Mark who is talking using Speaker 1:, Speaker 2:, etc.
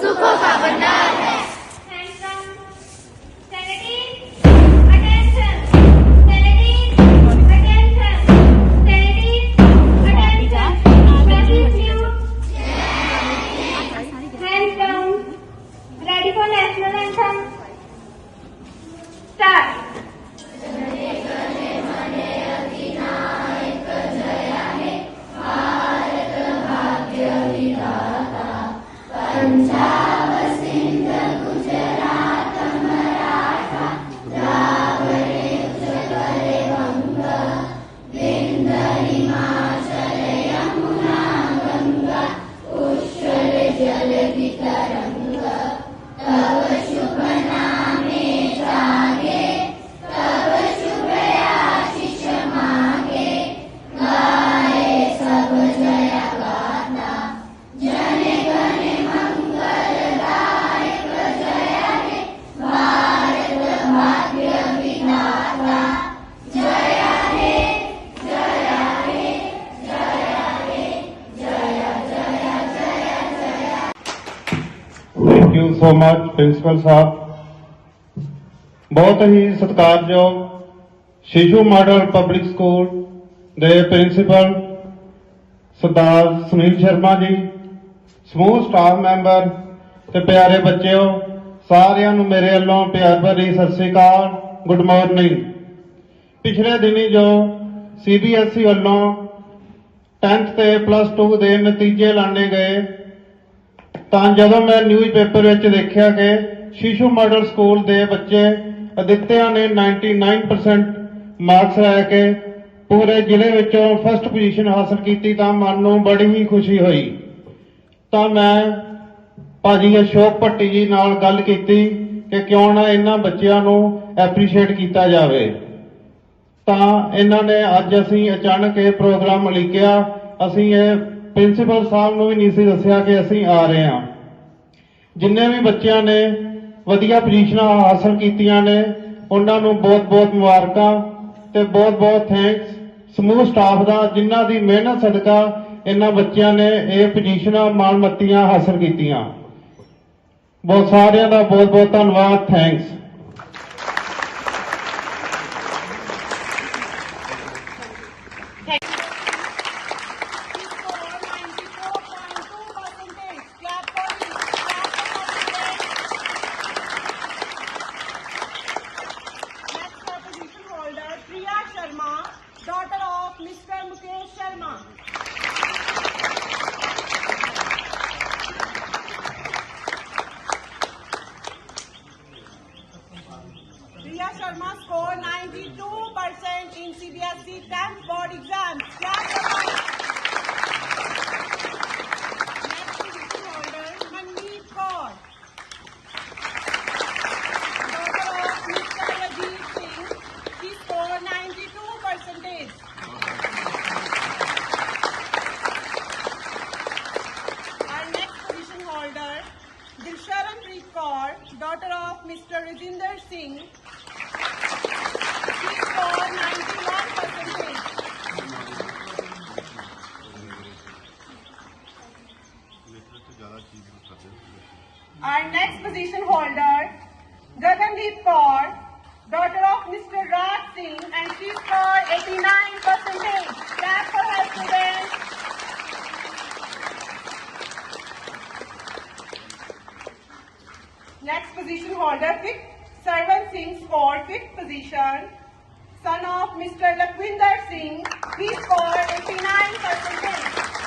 Speaker 1: सुखों का भंडार है
Speaker 2: Hands down. Sanity. Attention. Sanity. Attention. Sanity. Attention. Gratitude. Hands down. Ready for national anthem.
Speaker 3: thank you so much principal ਸਾਹਿਬ ਬਹੁਤ ਹੀ ਸਤਿਕਾਰਯੋਗ ਸ਼ਿਸ਼ੂ model public school ਦੇ principal ਸਰਦਾਰ ਸੁਨੀਲ ਸ਼ਰਮਾ ਜੀ ਸਮੂਹ ਸਟਾਫ ਮੈਂਬਰ ਤੇ ਪਿਆਰੇ ਬੱਚਿਓ ਸਾਰਿਆਂ ਨੂੰ ਮੇਰੇ ਵੱਲੋਂ ਪਿਆਰ ਭਰੀ ਸਤਿ ਸ੍ਰੀ ਅਕਾਲ ਗੁੱਡ ਮਾਰਨਿੰਗ ਪਿਛਲੇ ਦਿਨੀ ਜੋ ਸੀਬੀਐਸਈ ਵੱਲੋਂ 10th ਤੇ ਪਲੱਸ 2 ਦੇ ਨਤੀਜੇ ਲਾਣੇ ਗਏ, ਤਾਂ ਜਦੋਂ ਮੈਂ ਨਿਊਜ਼ ਪੇਪਰ ਵਿੱਚ ਦੇਖਿਆ ਕਿ ਸ਼ੀਸ਼ੂ ਮਾਡਲ ਸਕੂਲ ਦੇ ਬੱਚੇ ਅਦਿੱਤਿਆਂ ਨੇ 99% ਮਾਰਕਸ ਲੈ ਕੇ ਪੂਰੇ ਜ਼ਿਲ੍ਹੇ ਵਿੱਚੋਂ ਫਸਟ ਪੋਜੀਸ਼ਨ ਹਾਸਲ ਕੀਤੀ ਤਾਂ ਮਨ ਨੂੰ ਬੜੀ ਹੀ ਖੁਸ਼ੀ ਹੋਈ। ਤਾਂ ਮੈਂ ਭਾਜੀ ਅਸ਼ੋਕ ਭੱਟੀ ਜੀ ਨਾਲ ਗੱਲ ਕੀਤੀ ਕਿ ਕਿਉਂ ਨਾ ਇਹਨਾਂ ਬੱਚਿਆਂ ਨੂੰ ਐਪਰੀਸ਼ੀਏਟ ਕੀਤਾ ਜਾਵੇ। ਤਾਂ ਇਹਨਾਂ ਨੇ ਅੱਜ ਅਸੀਂ ਅਚਾਨਕ ਇਹ ਪ੍ਰੋਗਰਾਮ ਲਿਖਿਆ ਅਸੀਂ ਇਹ ਪ੍ਰਿੰਸੀਪਲ ਸਾਹਿਬ ਨੂੰ ਵੀ ਨਹੀਂ ਸੀ ਦੱਸਿਆ ਕਿ ਅਸੀਂ ਆ ਰਹੇ ਹਾਂ। ਜਿੰਨੇ ਵੀ ਬੱਚਿਆਂ ਨੇ ਵਧੀਆ ਪੋਜੀਸ਼ਨਾਂ ਹਾਸਲ ਕੀਤੀਆਂ ਨੇ, ਉਹਨਾਂ ਨੂੰ ਬਹੁਤ-ਬਹੁਤ ਮੁਬਾਰਕਾਂ ਤੇ ਬਹੁਤ-ਬਹੁਤ ਥੈਂਕਸ ਸਮੂਹ ਸਟਾਫ ਦਾ ਜਿਨ੍ਹਾਂ ਦੀ ਮਿਹਨਤ ਸਦਕਾ ਇਹਨਾਂ ਬੱਚਿਆਂ ਨੇ ਇਹ ਪੋਜੀਸ਼ਨਾਂ ਮਾਣਮੱਤੀਆਂ ਹਾਸਲ ਕੀਤੀਆਂ। ਬਹੁਤ ਸਾਰਿਆਂ ਦਾ ਬਹੁਤ-ਬਹੁਤ ਧੰਨਵਾਦ
Speaker 4: thanks 10th board exams. Next position holder, daughter of Mr. Singh. Scored 92 percentage. Our next position holder, Dilsharan Preet daughter of Mr. Rajinder Singh. She scored 91 percentage. Our next position holder, Gagandeep Kaur, daughter of Mr. Raj Singh, and she scored 89 percentage. Clap for her students. Next position holder, fifth, Sarvan Singh scored fifth position son of Mr. Lakwinder Singh, he scored 89 percent.